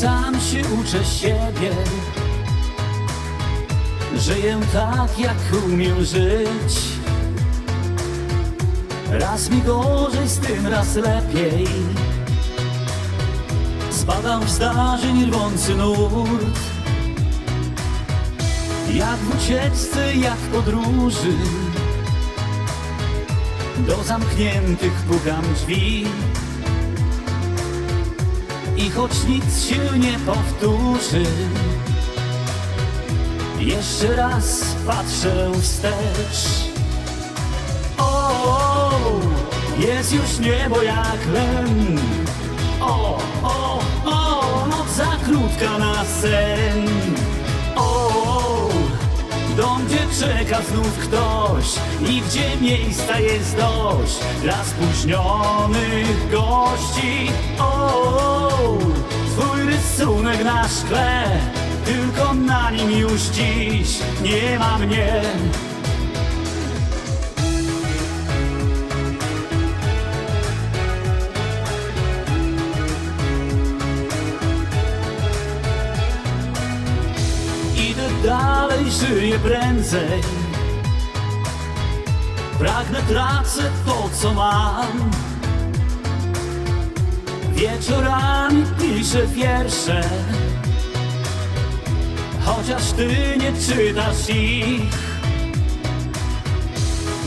sam się uczę siebie. Żyję tak, jak umiem żyć. Raz mi gorzej, z tym raz lepiej. Spadam w zdarzeń rwący nurt. Jak w ucieczce, jak w podróży. Do zamkniętych pukam drzwi I choć nic się nie powtórzy Jeszcze raz patrzę wstecz o, jest już niebo jak len. O, o, o, noc za krótka na sen. O, dom, gdzie czeka znów ktoś i gdzie miejsca jest dość dla spóźnionych gości. Rysunek na szkle, tylko na nim już dziś nie ma mnie. Idę dalej, żyję prędzej Pragnę, tracę to, co mam Wieczorami piszę wiersze. Chociaż ty nie czytasz ich.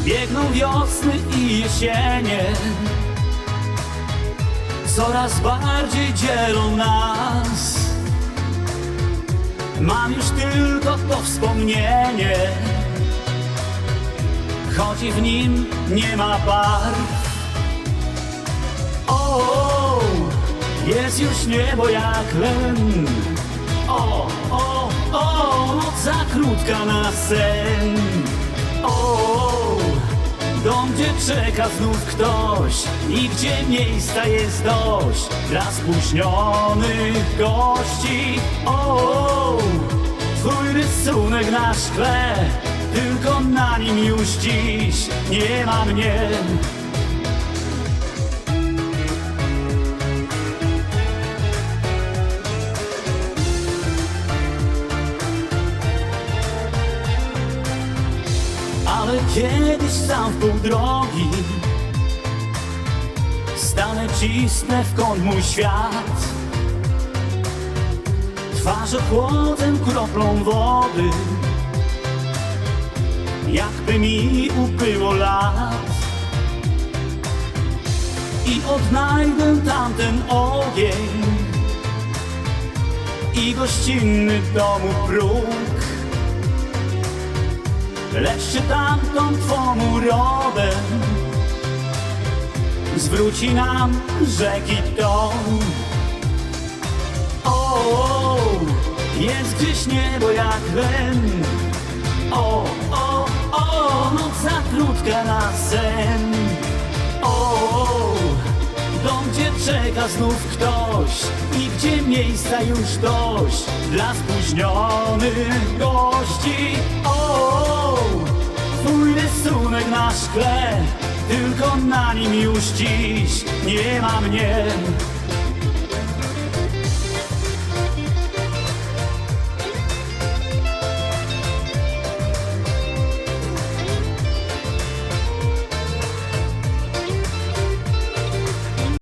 Biegną wiosny i jesienie. Coraz bardziej dzielą nas. Mam już tylko to wspomnienie. Choć i w nim nie ma barw. O, jest już niebo jak len O, o, o, noc za krótka na sen. O, dom, gdzie czeka znów ktoś. I gdzie miejsca jest dość. Dla spóźnionych gości. O, twój rysunek na szkle. Tylko na nim już dziś nie ma mnie Ale kiedyś sam w pół drogi. Stanę, cisnę w kąt mój świat. Twarz ochłodzę kroplą wody. Jakby mi upyło lat. I odnajdę tamten ogień. I gościnny domu próg Lecz czy tamtą twą urodę. Zwróci nam rzeki ton O, jest gdzieś niebo jak len O, o, o, noc za krótka na sen. O, dom, gdzie czeka znów ktoś I gdzie miejsca już dość Dla spóźnionych gości rysunek na szkle. Tylko na nim już dziś nie ma mnie